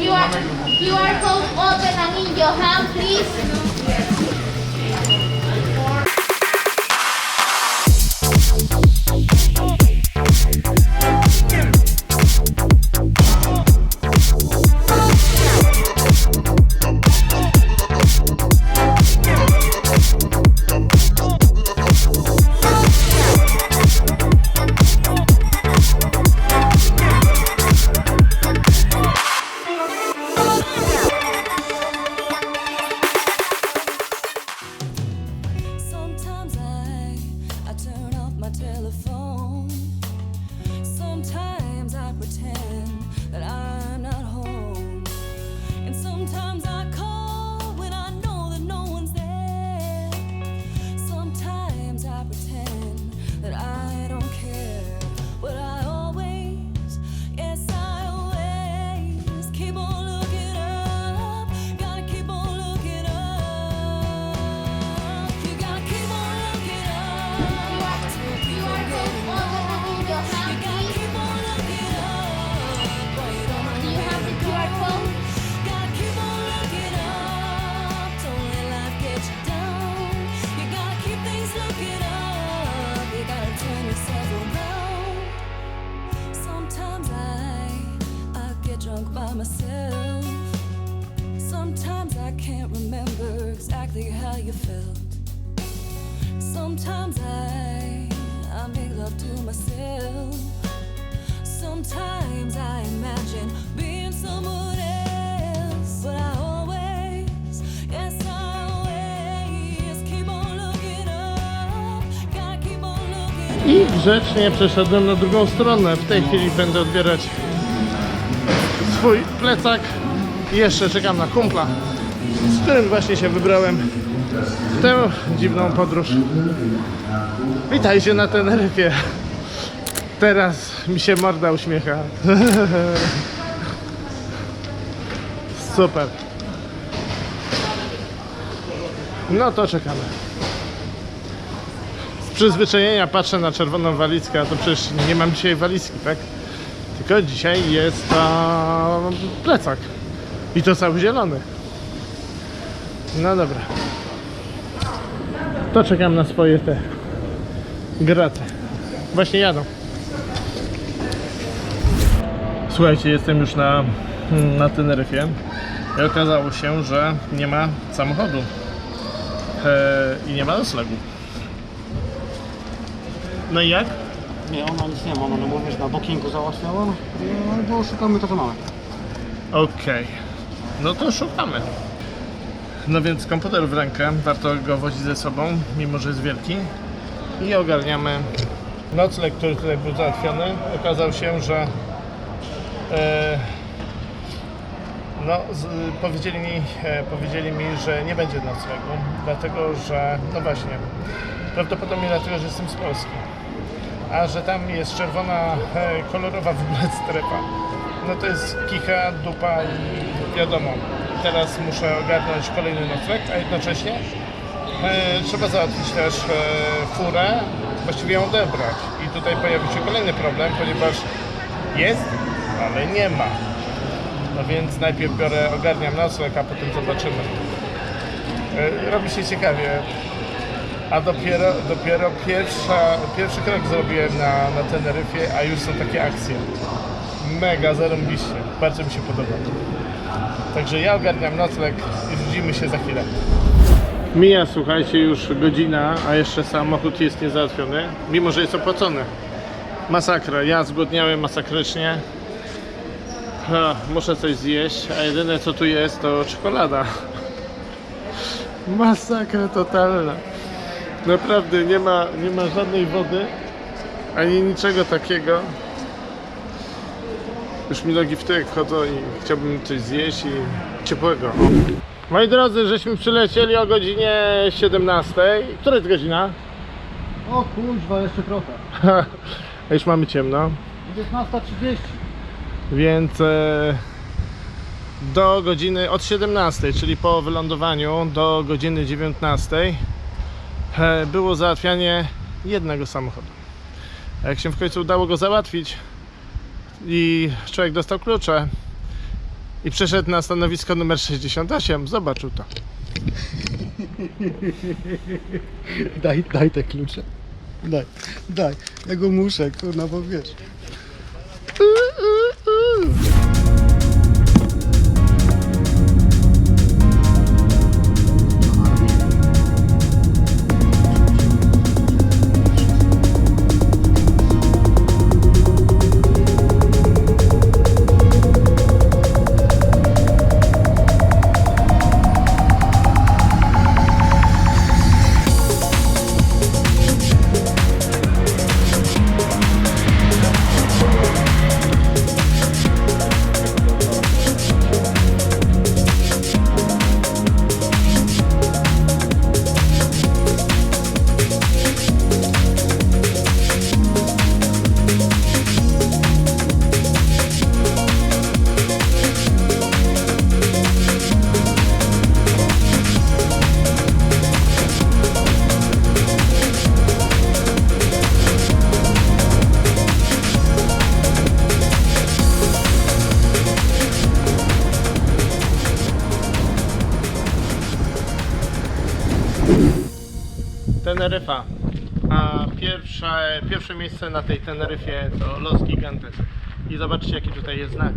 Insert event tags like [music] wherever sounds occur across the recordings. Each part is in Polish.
QR, QR code open and in your hand, please. Felt. Sometimes I, I make love to myself. Sometimes I imagine being someone else, but I always, yes, I always keep on looking up. Gotta keep on looking I grzecznie przeszedłem na drugą stronę. W tej chwili będę odbierać swój plecak. I jeszcze czekam na kumpla, z którym właśnie się wybrałem w tę dziwną podróż. Witajcie na Teneryfie. Teraz mi się morda uśmiecha. [laughs] Super. No to czekamy. Z przyzwyczajenia patrzę na czerwoną walizkę, a to przecież nie mam dzisiaj walizki, tak? Tylko dzisiaj jest a, plecak. I to cały zielony. No dobra. To czekam na swoje te graty. Właśnie jadą. Słuchajcie, jestem już na, na Teneryfie i okazało się, że nie ma samochodu e, i nie ma noclegu. No i jak? Nie, ona nic nie ma, ona mówi, że na bookingu załatwiała, no bo szukamy to, co mamy. Okej, no to szukamy. No więc komputer w rękę, warto go wozić ze sobą, mimo że jest wielki. I ogarniamy nocleg, który tutaj był załatwiony. Okazał się, że e, no, z, powiedzieli, mi, e, powiedzieli mi, że nie będzie noclegu, dlatego że, no właśnie, prawdopodobnie dlatego, że jestem z Polski. A że tam jest czerwona, e, kolorowa w ogóle strefa, no to jest kicha, dupa i wiadomo. Teraz muszę ogarnąć kolejny nocleg, a jednocześnie e, trzeba załatwić też e, furę, właściwie ją odebrać. I tutaj pojawi się kolejny problem, ponieważ jest, ale nie ma. No więc najpierw biorę, ogarniam nocleg, a potem zobaczymy. E, Robi się ciekawie. A dopiero, dopiero pierwsza, pierwszy krok zrobiłem na, na Teneryfie, a już są takie akcje. Mega, zarąbiście. Bardzo mi się podoba. Także ja ogarniam nocleg i widzimy się za chwilę. Mija, słuchajcie, już godzina, a jeszcze samochód jest niezałatwiony, mimo że jest opłacony. Masakra, ja zgłodniałem masakrycznie. Ha, muszę coś zjeść, a jedyne co tu jest to czekolada. Masakra totalna. Naprawdę nie ma, nie ma żadnej wody, ani niczego takiego. Już mi nogi w tyłek wchodzą i chciałbym coś zjeść i ciepłego. Moi drodzy, żeśmy przylecieli o godzinie 17. Która jest godzina? O kurwa, jeszcze trochę. A już mamy ciemno, 19.30. więc e, do godziny od 17, czyli po wylądowaniu do godziny 19 e, było załatwianie jednego samochodu. A jak się w końcu udało go załatwić i człowiek dostał klucze, i przeszedł na stanowisko numer 68. Zobaczył to. Daj, daj te klucze. Daj, daj. Ja go muszę, kurna, bo wiesz. Pierwsze, miejsce na tej Teneryfie to Los Gigantes. I zobaczcie jaki tutaj jest znak.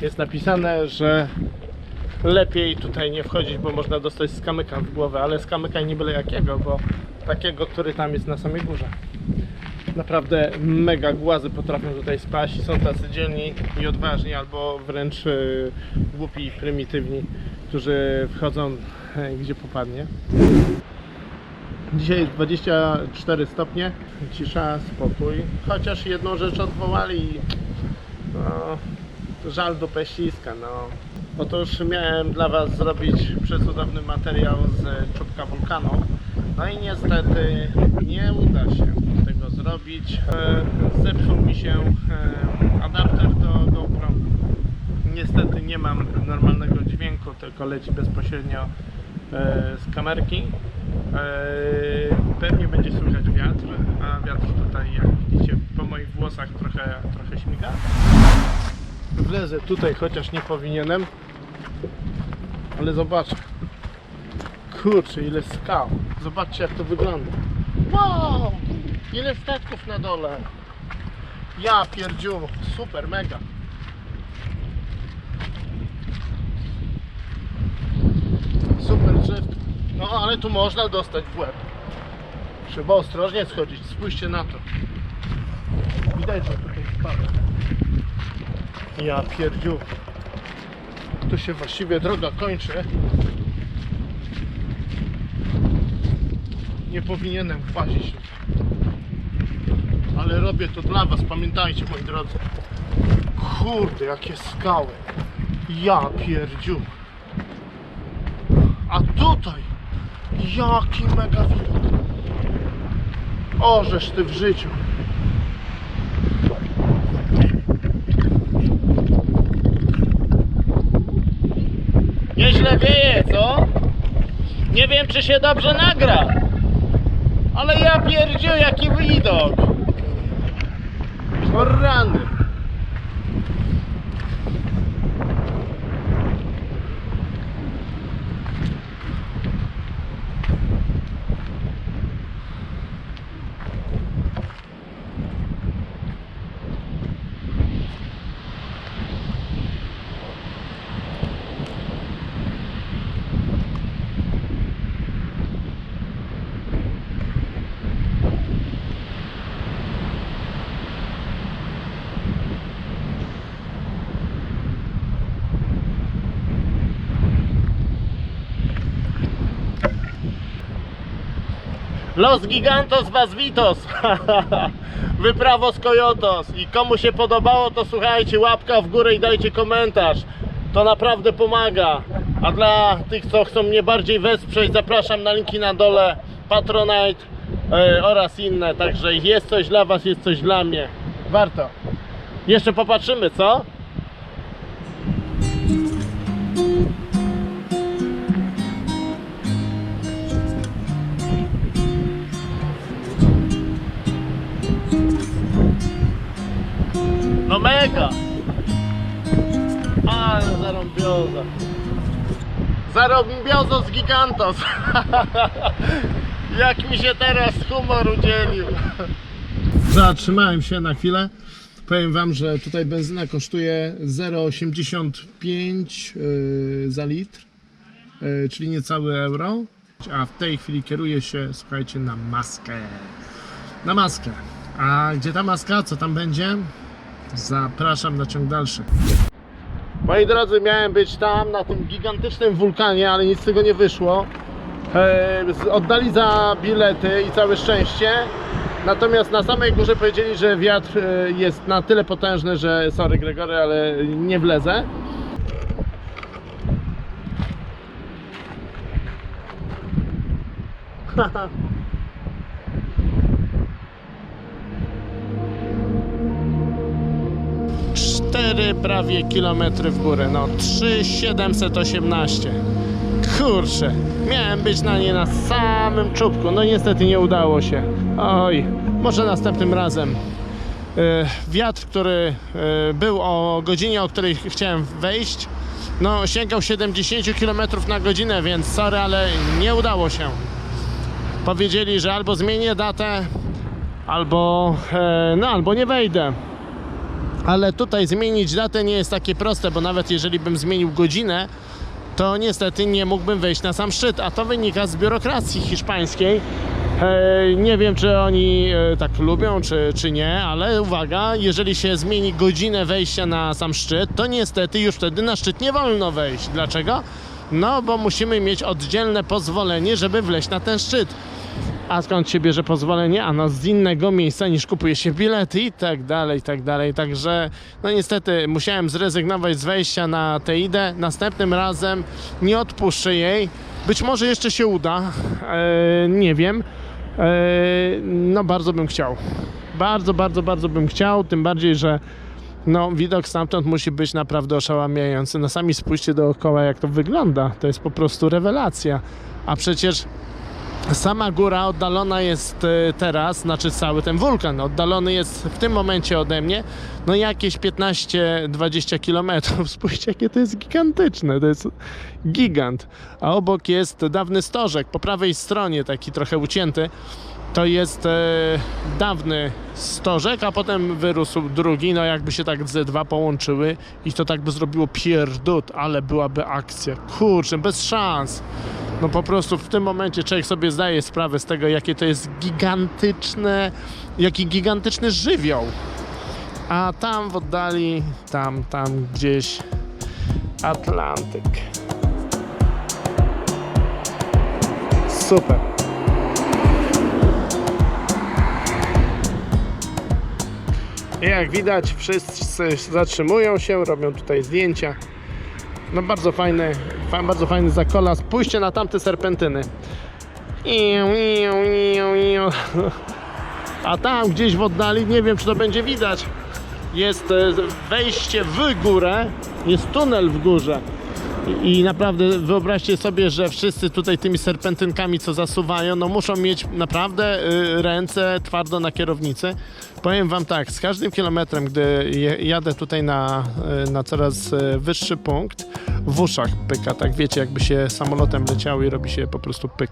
Jest napisane, że lepiej tutaj nie wchodzić, bo można dostać skamyka w głowę, ale skamyka nie byle jakiego, bo takiego, który tam jest na samej górze. Naprawdę mega głazy potrafią tutaj spaść są tacy dzielni i odważni, albo wręcz y, głupi i prymitywni, którzy wchodzą e, gdzie popadnie. Dzisiaj jest 24 stopnie, cisza, spokój. Chociaż jedną rzecz odwołali, no, żal do peściska. No. Otóż miałem dla Was zrobić przecudowny materiał z czubka wulkanu. No i niestety nie uda się tego zrobić. E, Zepsuł mi się e, adapter do GoPro. Niestety nie mam normalnego dźwięku, tylko leci bezpośrednio z kamerki. E, Pewnie będzie słychać wiatr, a wiatr tutaj jak widzicie po moich włosach trochę, trochę śmiga. Wlezę tutaj, chociaż nie powinienem. Ale zobacz. Kurczę, ile skał. Zobaczcie jak to wygląda. Wow! Ile statków na dole. Ja pierdziu, super, mega. Super drzewko. No ale tu można dostać w łeb. Trzeba ostrożnie schodzić. Spójrzcie na to. Widać, że tutaj spada. Ja pierdziu. Tu się właściwie droga kończy. Nie powinienem tutaj. Ale robię to dla was, pamiętajcie moi drodzy. Kurde, jakie skały. Ja pierdziu. Tutaj jaki mega widok. O, żeż ty w życiu. Nieźle wieje, co? Nie wiem, czy się dobrze nagra. Ale ja pierdziu, jaki widok. Rany. Los Gigantos Was Vitos. [laughs] Wyprawo z Coyotos I komu się podobało to słuchajcie łapka w górę i dajcie komentarz. To naprawdę pomaga. A dla tych co chcą mnie bardziej wesprzeć Zapraszam na linki na dole. Patronite e, oraz inne. Także jest coś dla Was, jest coś dla mnie. Warto. Jeszcze popatrzymy co? Zarąbiozo z gigantos. [laughs] Jak mi się teraz humor udzielił. Zatrzymałem się na chwilę. Powiem Wam, że tutaj benzyna kosztuje 0,85 yy, za litr, yy, czyli niecałe euro. A w tej chwili kieruję się, słuchajcie, na maskę. Na maskę. A gdzie ta maska? Co tam będzie? Zapraszam na ciąg dalszy. Moi drodzy, miałem być tam na tym gigantycznym wulkanie, ale nic z tego nie wyszło. Oddali za bilety i całe szczęście. Natomiast na samej górze powiedzieli, że wiatr e, jest na tyle potężny, że sorry Gregory, ale nie wlezę. [laughs] Cztery prawie kilometry w górę, no 3718. Kurczę, miałem być na nie na samym czubku, no niestety nie udało się. Oj, może następnym razem. E, Wiatr, który e, był o godzinie, o której chciałem wejść, no sięgał 70 km na godzinę, więc sorry, ale nie udało się. Powiedzieli, że albo zmienię datę, albo, e, no, albo nie wejdę. Ale tutaj zmienić datę nie jest takie proste, bo nawet jeżeli bym zmienił godzinę, to niestety nie mógłbym wejść na sam szczyt, a to wynika z biurokracji hiszpańskiej. Nie wiem, czy oni e, tak lubią, czy, czy nie, ale uwaga, jeżeli się zmieni godzinę wejścia na sam szczyt, to niestety już wtedy na szczyt nie wolno wejść. Dlaczego? No, bo musimy mieć oddzielne pozwolenie, żeby wleźć na ten szczyt. A skąd się bierze pozwolenie? A no z innego miejsca niż kupuje się bilety i tak dalej, i tak dalej. Także no niestety musiałem zrezygnować z wejścia na tę. Następnym razem nie odpuszczę jej. Być może jeszcze się uda. Eee, nie wiem. Eee, no bardzo bym chciał. Bardzo, bardzo, bardzo bym chciał. Tym bardziej, że no, widok stamtąd musi być naprawdę oszałamiający. No sami spójrzcie dookoła, jak to wygląda. To jest po prostu rewelacja. A przecież Sama góra oddalona jest e, teraz, znaczy cały ten wulkan oddalony jest w tym momencie ode mnie, no jakieś 15-20 km. [laughs] Spójrzcie, jakie to jest gigantyczne, to jest gigant. A obok jest dawny stożek, po prawej stronie taki trochę ucięty. To jest e, dawny stożek, a potem wyrósł drugi, no jakby się tak ze dwa połączyły i to tak by zrobiło pierdut, ale byłaby akcja. Kurczę, bez szans. No po prostu w tym momencie człowiek sobie zdaje sprawę z tego, jakie to jest gigantyczne, jaki gigantyczny żywioł. A tam w oddali, tam, tam gdzieś Atlantyk. Super. Jak widać, wszyscy zatrzymują się, robią tutaj zdjęcia. No bardzo fajny, fa, bardzo fajny zakolas. Pójście na tamte serpentyny. A tam gdzieś w oddali, nie wiem czy to będzie widać, jest e, wejście w górę, jest tunel w górze. I naprawdę wyobraźcie sobie, że wszyscy tutaj tymi serpentynkami, co zasuwają, no muszą mieć naprawdę y, ręce twardo na kierownicy. Powiem Wam tak, z każdym kilometrem, gdy jadę tutaj na, y, na coraz y, wyższy punkt, w uszach pyka, tak wiecie, jakby się samolotem leciało i robi się po prostu pyk.